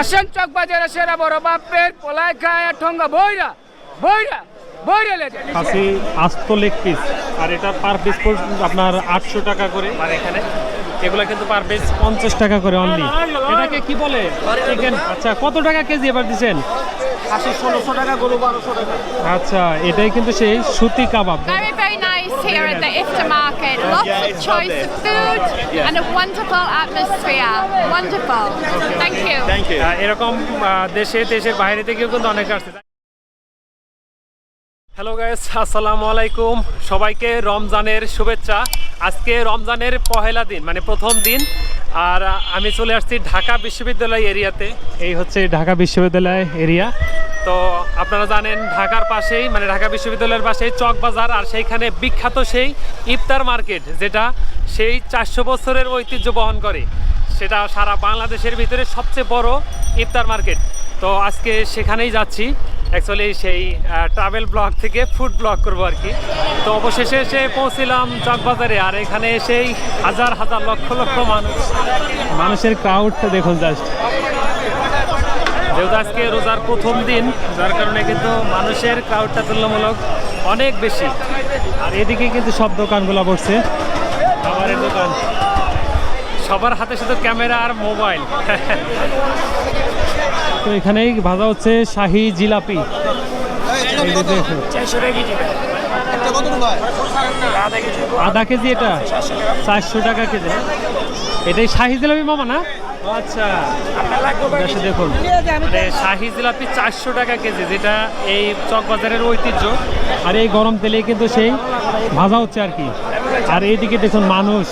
আসেন চক বাজারে সেরা বড় বাপের পোলায় খায় ঠঙ্গা বইরা বইরা বইরা লেগে খাসি আস্ত লেগ পিস আর এটা পার পিস আপনার আটশো টাকা করে। আর এখানে? এগুলো কিন্তু পার পিস পঞ্চাশ টাকা করে অনলি এটাকে কি বলে? চিকেন আচ্ছা কত টাকা কেজি এবার দিচ্ছেন? আচ্ছা এটাই কিন্তু সেই সুতি কাবাব। Here at the. Lots of choice of food and a wonderful atmosphere. Wonderful. Thank you. আহ, এরকম আহ, দেশে দেশের বাইরে থেকেও কিন্তু অনেকে আসছে হ্যালো গাইস আসসালামু আলাইকুম সবাইকে রমজানের শুভেচ্ছা। আজকে রমজানের পহেলা দিন মানে প্রথম দিন। আর আমি চলে আসছি ঢাকা বিশ্ববিদ্যালয় এরিয়াতে। এই হচ্ছে ঢাকা বিশ্ববিদ্যালয় এরিয়া। তো আপনারা জানেন ঢাকার পাশেই মানে ঢাকা বিশ্ববিদ্যালয়ের পাশেই চক বাজার আর সেইখানে বিখ্যাত সেই ইফতার মার্কেট যেটা সেই চারশো বছরের ঐতিহ্য বহন করে। সেটা সারা বাংলাদেশের ভিতরে সবচেয়ে বড় ইফতার মার্কেট। তো আজকে সেখানেই যাচ্ছি। অ্যাকচুয়ালি সেই ট্রাভেল ব্লগ থেকে ফুড ব্লগ করব আর কি। তো অবশেষে এসে পৌঁছিলাম চকবাজারে আর এখানে এসেই হাজার হাজার লক্ষ লক্ষ মানুষ। মানুষের ক্রাউডটা দেখুন জাস্ট যেহেতু আজকে রোজার প্রথম দিন যার কারণে কিন্তু মানুষের ক্রাউডটা তুলনামূলক অনেক বেশি। আর এদিকে কিন্তু সব দোকানগুলো বসছে। খাবারের দোকান। সবার হাতে শুধু ক্যামেরা আর মোবাইল। তো এখানেই ভাজা হচ্ছে শাহি জিলাপি। আধা কেজি। এটা? চারশো টাকা। কেজি। এটাই শাহি জিলাপি মামা না? আচ্ছা। দেখুন। মানে শাহি জিলাপি চারশো টাকা কেজি যেটা এই চকবাজারের ঐতিহ্য। আর এই গরম তেলে কিন্তু সেই ভাজা হচ্ছে আর কি। আর এইদিকে দেখুন মানুষ।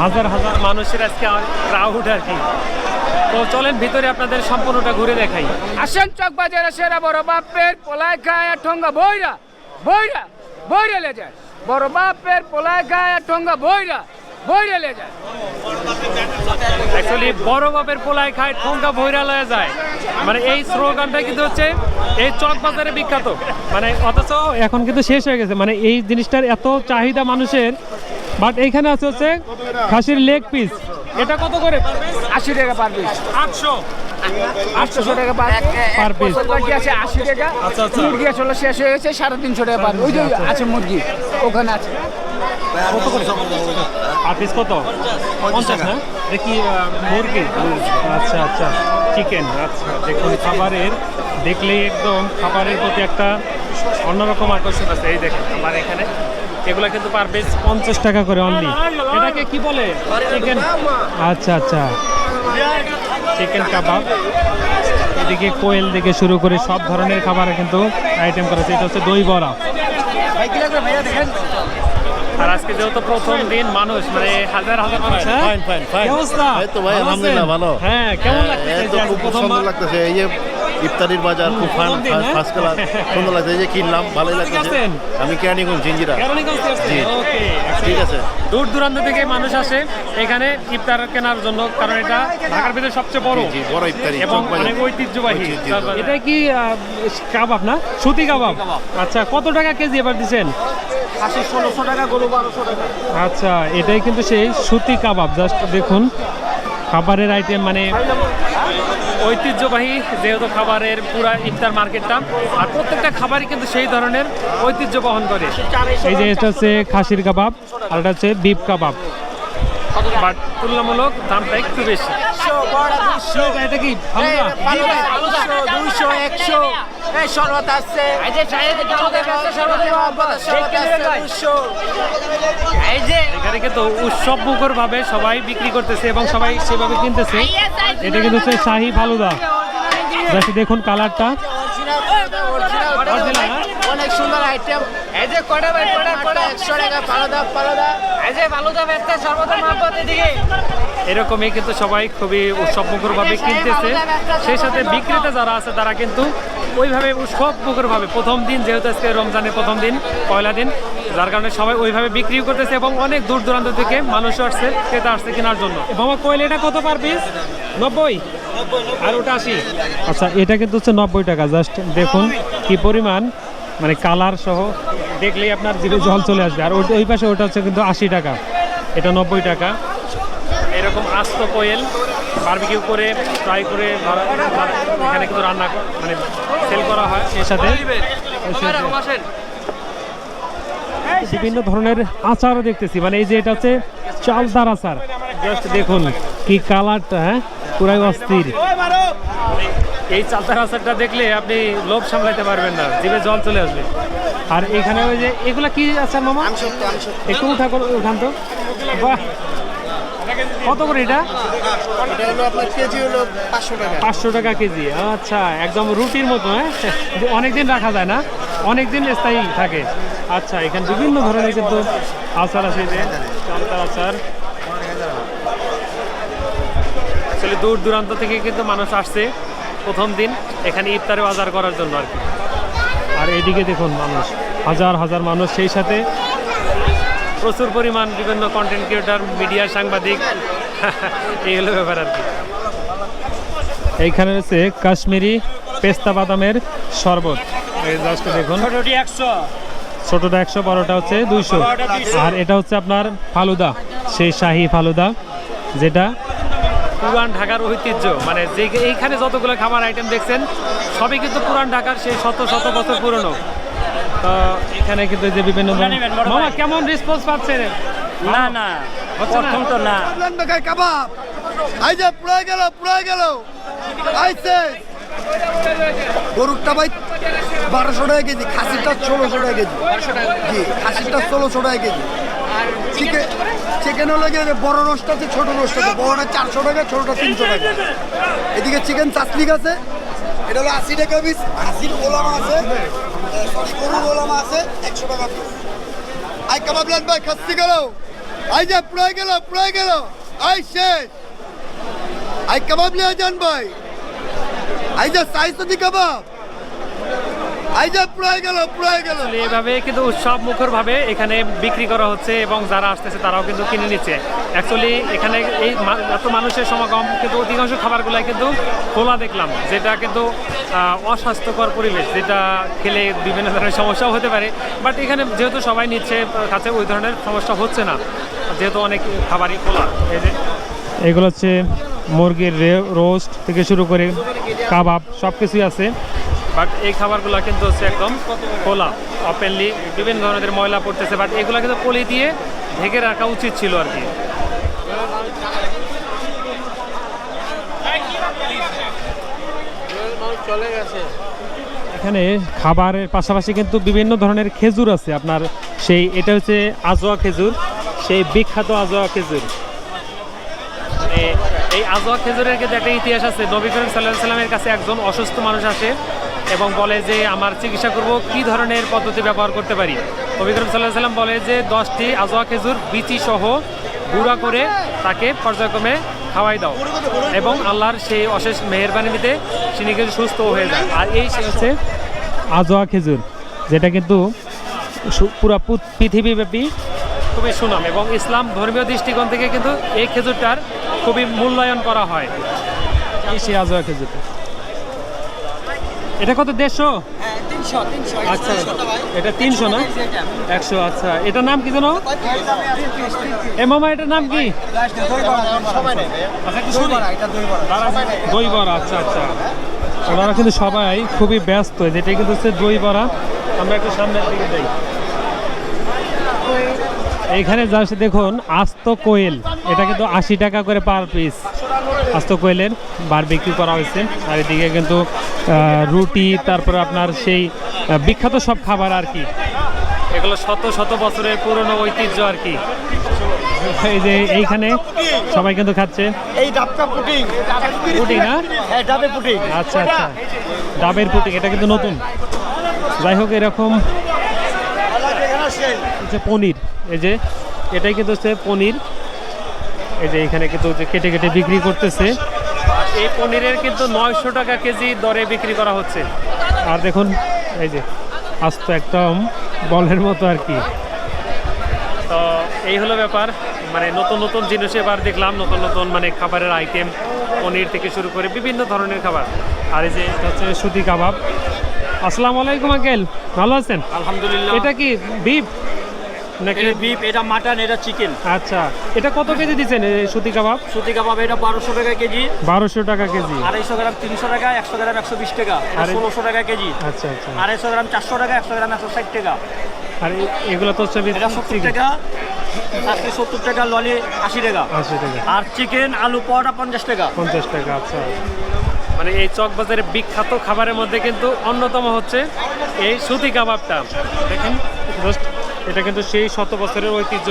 হাজার হাজার মানুষের আজকে ক্রাউড আর কি। তো চলেন ভিতরে আপনাদের সম্পূর্ণটা ঘুরে দেখাই। আসেন চক বাজারে সেরা বড় বাপের পোলায় খায় ঠঙ্গা বইরা বইরা বইরা লে যায়। বড় বাপের পোলায় খায় ঠঙ্গা বইরা বইরা লে যায়। অ্যাকচুয়ালি বড় বাপের পোলায় খায় ঠোঙ্কা ভৈরা লয়ে যায়। মানে এই স্লোগানটা কিন্তু হচ্ছে এই চক বাজারে বিখ্যাত। মানে অথচ এখন কিন্তু শেষ হয়ে গেছে। মানে এই জিনিসটার এত চাহিদা মানুষের বাট এইখানে আছে হচ্ছে খাসির লেগ পিস। এটা কত করে? আশি টাকা পার পিস। আটশো। আটশোশো টাকা পার পার পিস আছে আশি টাকা। আচ্ছা, আচ্ছা। মুরগি আসলে শেষ হয়ে গেছে সাড়ে তিনশো টাকা পার। ওই যে আছে মুরগি ওখানে আছে। পার পিস কত? পঞ্চাশ না এটা মুরগি? আচ্ছা আচ্ছা। চিকেন আচ্ছা। দেখুন খাবারের দেখলে একদম খাবারের প্রতি একটা অন্যরকম আকর্ষণ আছে। এই দেখেন আমার এখানে এগুলো কিন্তু পার পিস পঞ্চাশ টাকা করে অনলি এটাকে কি বলে? চিকেন আচ্ছা আচ্ছা। চিকেন কাবাব এদিকে কোয়েল থেকে শুরু করে সব ধরনের খাবার কিন্তু আইটেম করেছে এটা হচ্ছে দই বড়া। আর আজকে যেহেতু প্রথম দিন মানুষ মানে হাজার হাজার মানুষ হ্যাঁ? Fine fine fine? এই তো ভাই আলহামদুলিল্লাহ ভালো। হ্যাঁ, কেমন হ্যাঁ, লাগতেছে? সুন্দর লাগতেছে। এই ইফতারির বাজার খুব ফান হ্যাঁ? ফার্স্ট ক্লাস সুন্দর লাগছে যে কিনলাম ভালোই লাগতেছে আমি কেরানীগঞ্জ জিঞ্জিরা। ঠিক আছে। দূর দূরান্ত থেকে মানুষ আসে এখানে ইফতার কেনার জন্য কারণ এটা ঢাকার ভিতরে সবচেয়ে বড়। বড় ইফতারি, এবং অনেক ঐতিহ্যবাহী। এটা কি কাবাব না? সুতি কাবাব। আচ্ছা কত টাকা কেজি এবার দিচ্ছেন? আচ্ছা এটাই কিন্তু সেই সুতি কাবাব। জাস্ট দেখুন খাবারের আইটেম মানে ঐতিহ্যবাহী যেহেতু খাবারের পুরা ইফতার মার্কেটটা আর প্রত্যেকটা খাবারই কিন্তু সেই ধরনের ঐতিহ্য বহন করে। এই যে এটা হচ্ছে খাসির কাবাব আর এটা হচ্ছে বিফ কাবাব। বাট তুলনামূলক দামটা একটু বেশি। এটা কি একশো। এই শরবত আসছে। এই এখানে কিন্তু উৎসব মুখর ভাবে সবাই বিক্রি করতেছে এবং সবাই সেভাবে কিনতেছে। এটা কিন্তু হচ্ছে শাহি ফালুদা। দেখুন কালারটা। অনেক সুন্দর আইটেম এই যে কটা ভাই কটা কটা একশো টাকা পালাদা পালাদা এই যে পালুদা ব্যস্ত সর্বদা মাপত এদিকে এরকমই কিন্তু সবাই খুবই উৎসব মুখর ভাবে কিনতেছে। সেই সাথে বিক্রেতা যারা আছে, তারা কিন্তু ওইভাবে উৎসব মুখর ভাবে প্রথম দিন, যেহেতু আজকে রমজানের প্রথম দিন, পয়লা দিন, যার কারণে সবাই ওইভাবে বিক্রিও করতেছে এবং অনেক দূর দূরান্ত থেকে মানুষও আসছে, ক্রেতা আসছে কেনার জন্য। বাবা কোয়েল এটা কত পার পিস নব্বই? আর ওটা আশি? আচ্ছা এটা কিন্তু হচ্ছে নব্বই টাকা। জাস্ট দেখুন কি পরিমাণ মানে কালার সহ দেখলেই আপনার জিভে জল চলে আসবে। আর ওই পাশে ওটা হচ্ছে কিন্তু আশি টাকা। এটা নব্বই টাকা। এরকম আস্ত কোয়েল বারবিকিউ করে ফ্রাই করে এখানে কিন্তু রান্না মানে সেল করা হয়। এর সাথে বিভিন্ন ধরনের আচারও দেখতেছি। মানে এই যে এটা হচ্ছে চালদার আচার। জাস্ট দেখুন কি কালারটা হ্যাঁ? পুরাই অস্থির। এই চালতার আচারটা দেখলে আপনি লোভ সামলাইতে পারবেন না। জিভে জল চলে আসবে। আর এখানে ওই যে এগুলা কি আচার মামা? একটু উঠা করো উঠান তো। বাহ! কত করে এটা? পাঁচশো টাকা কেজি আচ্ছা একদম রুটির মতো হ্যাঁ? অনেক দিন রাখা যায় না অনেক দিন স্থায়ী থাকে। আচ্ছা এখানে বিভিন্ন ধরনের কিন্তু আচার আছে। যে আচার। আসলে দূর দূরান্ত থেকে কিন্তু মানুষ আসছে প্রথম দিন, এখানে ইফতারে বাজার করার জন্য আর কি। আর এদিকে দেখুন মানুষ, হাজার হাজার মানুষ সেই সাথে প্রচুর পরিমাণ বিভিন্ন কন্টেন্ট ক্রিয়েটার মিডিয়া সাংবাদিক। এই হলো ব্যাপার আর কি। এইখানে রয়েছে কাশ্মীরি পেস্তা বাদামের শরবত। এই জাস্ট দেখুন। ছোটটা একশো। বড়টা হচ্ছে দুইশো। আর এটা হচ্ছে আপনার ফালুদা সেই শাহী ফালুদা যেটা পুরান ঢাকার ঐতিহ্য। মানে যে এইখানে যতগুলো খাবার আইটেম দেখছেন সবই কিন্তু পুরান ঢাকার সেই শত শত বছর পুরনো। তো এখানে কিন্তু যে বিভিন্ন মামা কেমন রেসপন্স পাচ্ছেন না না না? প্রথম তো না। কাবাব। এই যে পুরাই গেল পুরাই গেল। আইছে। গরুরটা ভাই বারোশো টাকা কেজি খাসিটা ষোলোশো টাকা কেজি। জি খাসিটা ষোলোশো টাকা কেজি। চিকেন চিকেন হলো গিয়ে যে বড় রোস্ট আছে ছোট রোস্ট আছে। বড়টা চারশো টাকা ছোটটা তিনশো টাকা। এদিকে চিকেন চাসলিক আছে। এটা হলো আশি টাকা পিস আশির গোলাম আছে সরি গরু আছে, একশো টাকা পিস আই কাবাব লান ভাই খাচ্ছি গেল। আই যে, পুরাই গেল পুরাই গেল। আই, শেষ। আই কাবাব লিয়ে যান ভাই আই যে সাইজ তো দি কাবাব এইভাবে কিন্তু উৎসব মুখর ভাবে এখানে বিক্রি করা হচ্ছে এবং যারা আসতেছে তারাও কিন্তু কিনে নিচ্ছে। অ্যাকচুয়ালি এখানে এই এত মানুষের সমাগম কিন্তু অধিকাংশ খাবারগুলাই কিন্তু খোলা দেখলাম, যেটা কিন্তু অস্বাস্থ্যকর পরিবেশ, যেটা খেলে বিভিন্ন ধরনের সমস্যাও হতে পারে। বাট এখানে যেহেতু সবাই নিচ্ছে, কাছে ওই ধরনের সমস্যা হচ্ছে না, যেহেতু অনেক খাবারই খোলা। এই যে এগুলো হচ্ছে মুরগির রোস্ট থেকে শুরু করে কাবাব সব কিছুই আছে। বাট এই খাবারগুলো কিন্তু হচ্ছে একদম খোলা ওপেনলি বিভিন্ন ধরনের ময়লা পড়তেছে বাট এগুলো কিন্তু পলি দিয়ে ঢেকে রাখা উচিত ছিল আর কি। এখানে খাবারের পাশাপাশি কিন্তু বিভিন্ন ধরনের খেজুর আছে আপনার সেই এটা হচ্ছে আজোয়া খেজুর সেই বিখ্যাত আজোয়া খেজুর। এই আজোয়া খেজুরের কিন্তু একটা ইতিহাস আছে। নবী করিম সাল্লাহ সাল্লামের কাছে একজন অসুস্থ মানুষ আসে এবং বলে যে, আমার চিকিৎসা করব, কি ধরনের পদ্ধতি ব্যবহার করতে পারি? নবী করিম সাল্লাহ সাল্লাম বলে যে, দশটি আজোয়া খেজুর, বিচি সহ গুঁড়া করে তাকে পর্যায়ক্রমে খাওয়াই দাও এবং আল্লাহর সেই অশেষ মেহরবানিতে তিনি কিন্তু সুস্থ হয়ে যায় আর এই হচ্ছে আজোয়া খেজুর, যেটা কিন্তু পুরা পৃথিবীব্যাপী খুবই সুনাম এবং ইসলাম ধর্মীয় দৃষ্টিকোণ থেকে কিন্তু এই খেজুরটার খুবই মূল্যায়ন করা হয়। এই সেই আজোয়া খেজুর এটা কত দেড়শো? আচ্ছা এটা তিনশো না? একশো আচ্ছা। এটার নাম কি জানো এ মামা এটার নাম কি? আচ্ছা দই বড়া আচ্ছা আচ্ছা। ওনারা কিন্তু সবাই খুবই ব্যস্ত। যেটা কিন্তু হচ্ছে দই বড়া। আমরা একটু সামনের দিকে যাই। এইখানে জাস্ট দেখুন আস্ত কোয়েল। এটা কিন্তু আশি টাকা করে পার পিস আস্ত কোয়েলের বার বিক্রি করা হয়েছে। আর এদিকে কিন্তু রুটি তারপরে আপনার সেই বিখ্যাত সব খাবার আর কি। এগুলো শত শত বছরের পুরনো ঐতিহ্য আর কি। এই যে এইখানে সবাই কিন্তু খাচ্ছে। এই পুটিং। না? হ্যাঁ পুটিং। আচ্ছা আচ্ছা। ডাবের পুটিং এটা কিন্তু নতুন। যাই হোক এরকম হচ্ছে পনির। এই যে এটাই কিন্তু হচ্ছে পনির। এই যে এখানে কিন্তু কেটে কেটে বিক্রি করতেছে। এই পনিরের কিন্তু নয়শো টাকা কেজি দরে বিক্রি করা হচ্ছে। আর দেখুন এই যে আস্ত একদম বলের মতো আর কি। তো এই হলো ব্যাপার। মানে নতুন নতুন জিনিস এবার দেখলাম নতুন নতুন মানে খাবারের আইটেম পনির থেকে শুরু করে বিভিন্ন ধরনের খাবার। আর এই যে এটা হচ্ছে সুতি কাবাব। আসসালামু আলাইকুম আঙ্কেল। ভালো আছেন? আলহামদুলিল্লাহ। এটা কি বিফ? নাকি বিফ এটা মাটন এটা চিকেন আচ্ছা এটা কত কেজি দিচ্ছেন এই সুতি কাবাব? সুতি কাবাব এটা বারোশো টাকা কেজি। বারোশো টাকা কেজি। আড়াইশো গ্রাম তিনশো টাকা একশো গ্রাম একশো বিশ টাকা আরে- ষোলোশো টাকা কেজি। আচ্ছা আচ্ছা। আড়াইশো গ্রাম চারশো টাকা একশো গ্রাম একশো ষাট টাকা। আর এগুলো তো হচ্ছে এটা সত্তর টাকা আজকে সত্তর টাকা ললি আশি টাকা। আশি টাকা। আর চিকেন আলু পরোটা পঞ্চাশ টাকা। পঞ্চাশ টাকা আচ্ছা। মানে এই চকবাজারের বিখ্যাত খাবারের মধ্যে কিন্তু অন্যতম হচ্ছে এই সুতি কাবাবটা। দেখেন জাস্ট এটা কিন্তু সেই শত বছরের ঐতিহ্য।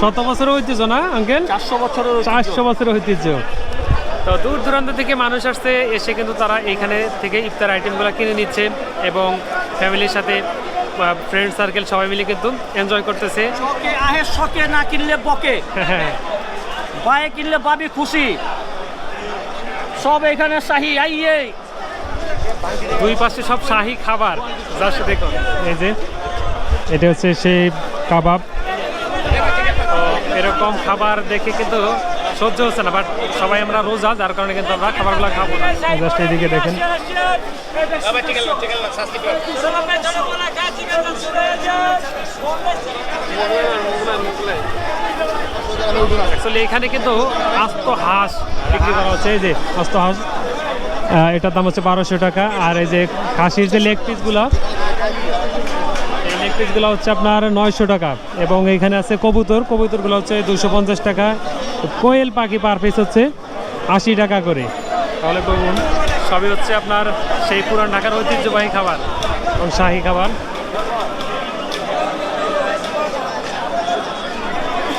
শত বছরের ঐতিহ্য না আঙ্কেল? চারশো বছরের। চারশো বছরের ঐতিহ্য। তো দূর দূরান্ত থেকে মানুষ আসছে এসে কিন্তু তারা এখানে থেকে ইফতার আইটেমগুলো কিনে নিচ্ছে এবং ফ্যামিলির সাথে ফ্রেন্ড সার্কেল সবাই মিলে কিন্তু এনজয় করতেছে। শখে আহে শখে না কিনলে বকে। হ্যাঁ। বায়ে কিনলে বাবি খুশি। সব এখানে শাহি আইয়ে। দুই পাশে সব শাহি খাবার জাস্ট দেখুন এই যে। এটা হচ্ছে সেই কাবাব। এরকম খাবার দেখে কিন্তু সহ্য হচ্ছে না বাট সবাই আমরা রোজা যার কারণে কিন্তু আমরা খাবারগুলো খাব না। জাস্ট এদিকে দেখেন। অ্যাকচুয়ালি এখানে কিন্তু আস্ত হাঁস বিক্রি করা হচ্ছে এই যে আস্ত হাঁস। এটার দাম হচ্ছে বারোশো টাকা আর এই যে খাসির যে লেগ পিসগুলো পিসগুলো হচ্ছে আপনার নয়শো টাকা। এবং এখানে আছে কবুতর। কবুতরগুলো হচ্ছে দুশো পঞ্চাশ টাকা। কোয়েল পাখি পার পিস হচ্ছে আশি টাকা করে। তাহলে বলুন সবই হচ্ছে আপনার সেই পুরান ঢাকার ঐতিহ্যবাহী খাবার। এবং শাহী খাবার।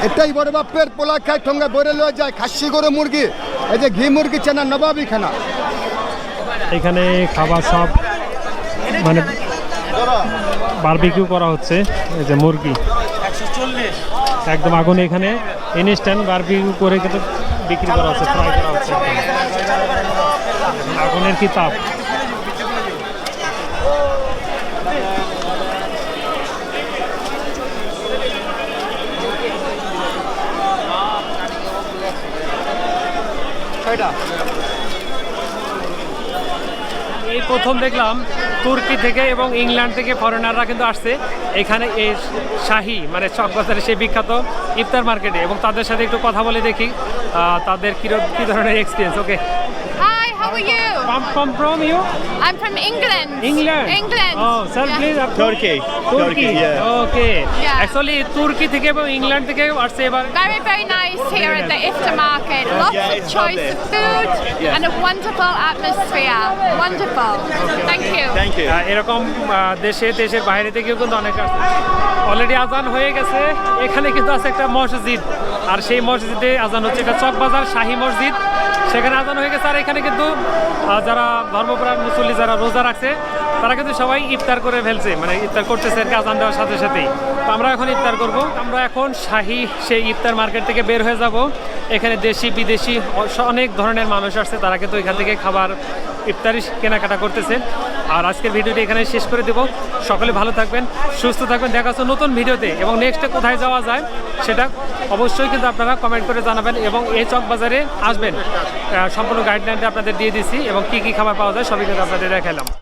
এটাই বড় বাপের পোলা খায় ঠোঙ্গা বরে লয়ে যায় খাসি করে মুরগি। এই যে ঘি মুরগি চেনা নবাবি খানা। এখানে খাবার সব মানে বারবিকিউ করা হচ্ছে, এই যে মুরগি। একদম আগুন এখানে ইনস্ট্যান্ট বারবিকিউ করে কিন্তু বিক্রি করা হচ্ছে ফ্রাই করা হচ্ছে। আগুনের কি তাপ? এই প্রথম দেখলাম তুর্কি থেকে এবং ইংল্যান্ড থেকে ফরেনাররা কিন্তু আসছে। এখানে এই শাহি মানে চকবাজারে সেই বিখ্যাত ইফতার মার্কেটে। এবং তাদের সাথে একটু কথা বলে দেখি তাদের কী ধরনের experience okay how are you? Come come from you I'm from England. England England. O sir Yeah. Please Turkey. তুর্কি Turkey, yeah. ওকে Yeah. অ্যাকচুয়ালি তুর্কি থেকে এবং ইংল্যান্ড থেকে আসছে এবার Very, very nice here at the iftar market. Lots Yeah, of choice of food Yeah. and a wonderful atmosphere. Wonderful. Okay. Thank you. Thank you. আহ, এরকম দেশে দেশের বাইরে থেকেও কিন্তু অনেক অলরেডি আজান হয়ে গেছে এখানে কিন্তু আছে একটা মসজিদ আর সেই মসজিদে আজান হচ্ছে এটা চকবাজার শাহী মসজিদ সেখানে আজান হয়ে গেছে আর এখানে কিন্তু যারা ধর্মপ্রাণ মুসল্লি যারা রোজা রাখছে, তারা কিন্তু সবাই ইফতার করে ফেলছে মানে ইফতার করতেছে আন আজান দেওয়ার সাথে সাথেই। তো আমরা এখন ইফতার করব। আমরা এখন শাহি সেই ইফতার মার্কেট থেকে বের হয়ে যাব। এখানে দেশি বিদেশি অনেক ধরনের মানুষ আসছে, তারা কিন্তু এখান থেকে খাবার ইফতারি কেনাকাটা করতেছেন আর আজকের ভিডিওটি এখানে শেষ করে দেব। সকলে ভালো থাকবেন, সুস্থ থাকবেন। দেখা হচ্ছে নতুন ভিডিওতে। এবং নেক্সটে কোথায় যাওয়া যায় সেটা অবশ্যই কিন্তু আপনারা কমেন্ট করে জানাবেন এবং এই চক বাজারে আসবেন সম্পূর্ণ গাইডলাইনটা আপনাদের দিয়ে দিছি এবং কি কি খাবার পাওয়া যায় সবই কিন্তু আপনাদের দেখালাম।